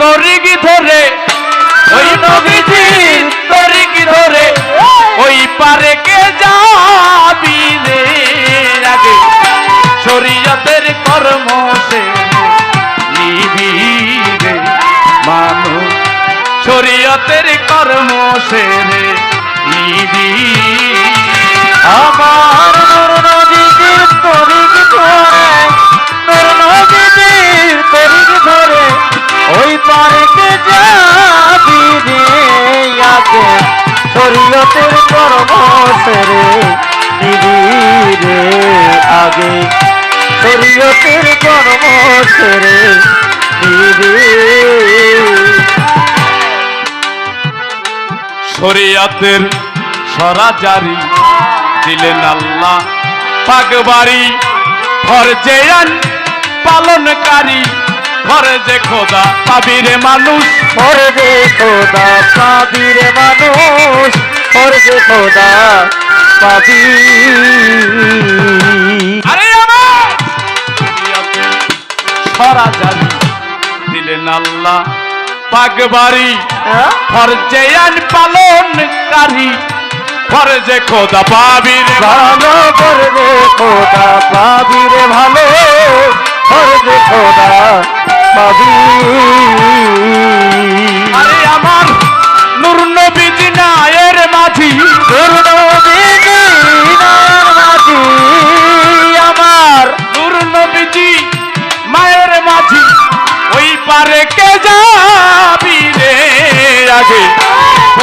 তরিক ধরে, ওই নবীজির তরিক ধরে, ওই পারে কে যাবি রে? আগে শরীয়তের কর্ম সে নিবি রে, মানুষ। শরীয়তের কর্ম সে রে নিবি। আমার নূর নবীজির তরিক ধরে, নূর নবীজির শরীয়তের কর্ম সেরে নিবি রে আগে শরীয়তের কর্ম সেরে নিবি শরিয়াতের সরাজারি দিলেন আল্লাহ। পাগবাড়ি ফরজে আইন পালনকারী ফরজে খোদা পাবিরে মানুষ। যে খোদা পাবি রে মানুষ। যে খোদা পাবি আরে আমার! সরাজারি দিলেন আল্লাহ পাগবাড়ি হ্যাঁ? ফরজে পালনকারী ফরজে খোদা পাবিরে ভালো। করে রে খোদা পাবি রে ভালো। খোদা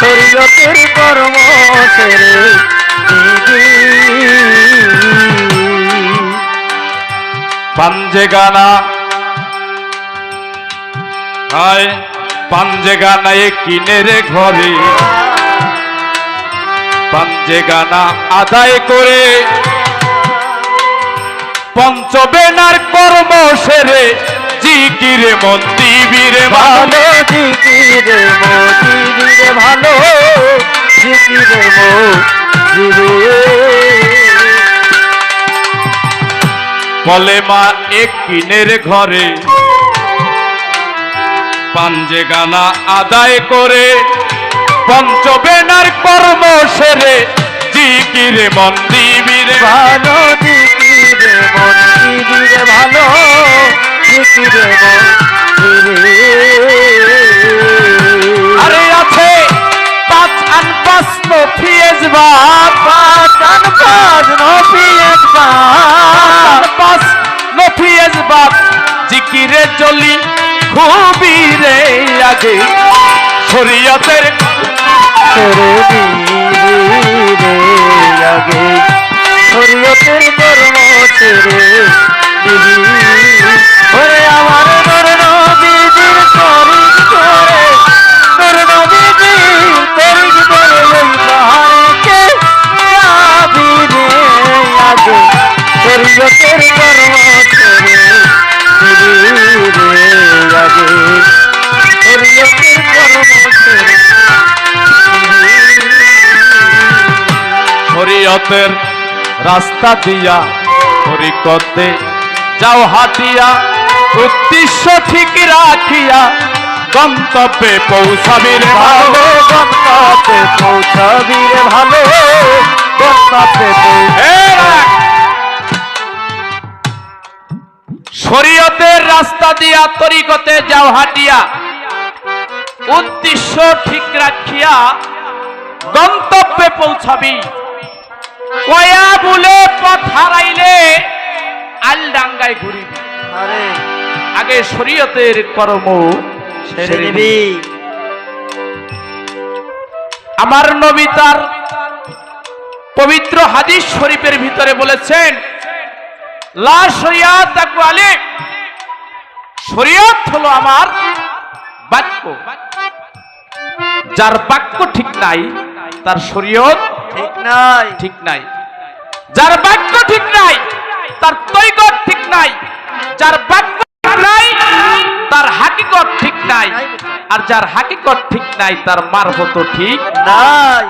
শরীয়তের কর্ম ছেড়ে পাঞ্জে গানা হায় পাঞ্জে গানায় কিনে রে ঘরে। পাঞ্জে গানা আদায় করে। পঞ্চবেনার কর্ম সেরে জিকিরে মন দিবিরে ভালো। জিকিরে মোজিরে ভালো জিকিরে মোজিরে বলে মা এক কিনের ঘরে পাঞ্জে গানা আদায় করে পঞ্চবেনার কর্ম সেরে জিকিরে মন দিবিরে। ভালো জিকিরে বাপ পাঁচান পাঁচ নফিয়েত আন পাঁচ নফিয়েজ বাপ জিকিরে চলি খুবই রে আগে। শরীয়তের আগে শরীয়তের কর্ম আমার শরীয়তের রাস্তা দিয়া তরিকতে যাও হাতিয়া উদ্দেশ্য ঠিক রাখিয়া গন্তব্যে পৌঁছাবির ভালো। গন্তাতে পৌঁছাবি রে ভালো। গন্তাতে শরীয়তের রাস্তা দিয়া তরিকতে যাও হাটিয়া উদ্দেশ্য ঠিক রাখিয়া গন্তব্যে পৌঁছাবি। কয়া বলে পথ হারাইলে আল ডাঙ্গায় ঘুরিবি। আগে শরীয়তের কর্ম আমার নবী তার পবিত্র হাদিস শরীফের ভিতরে বলেছেন লা শরিয়াত শরিয়ত হলো আমার বাক্য। যার বাক্য ঠিক নাই তার শরীয়ত ঠিক নাই। ঠিক নাই। যার বাক্য ঠিক নাই তার তৈকত ঠিক নাই যার বাক্য নাই তার হাকিকত ঠিক নাই আর যার হাকিকত ঠিক নাই তার মারফত ঠিক নাই।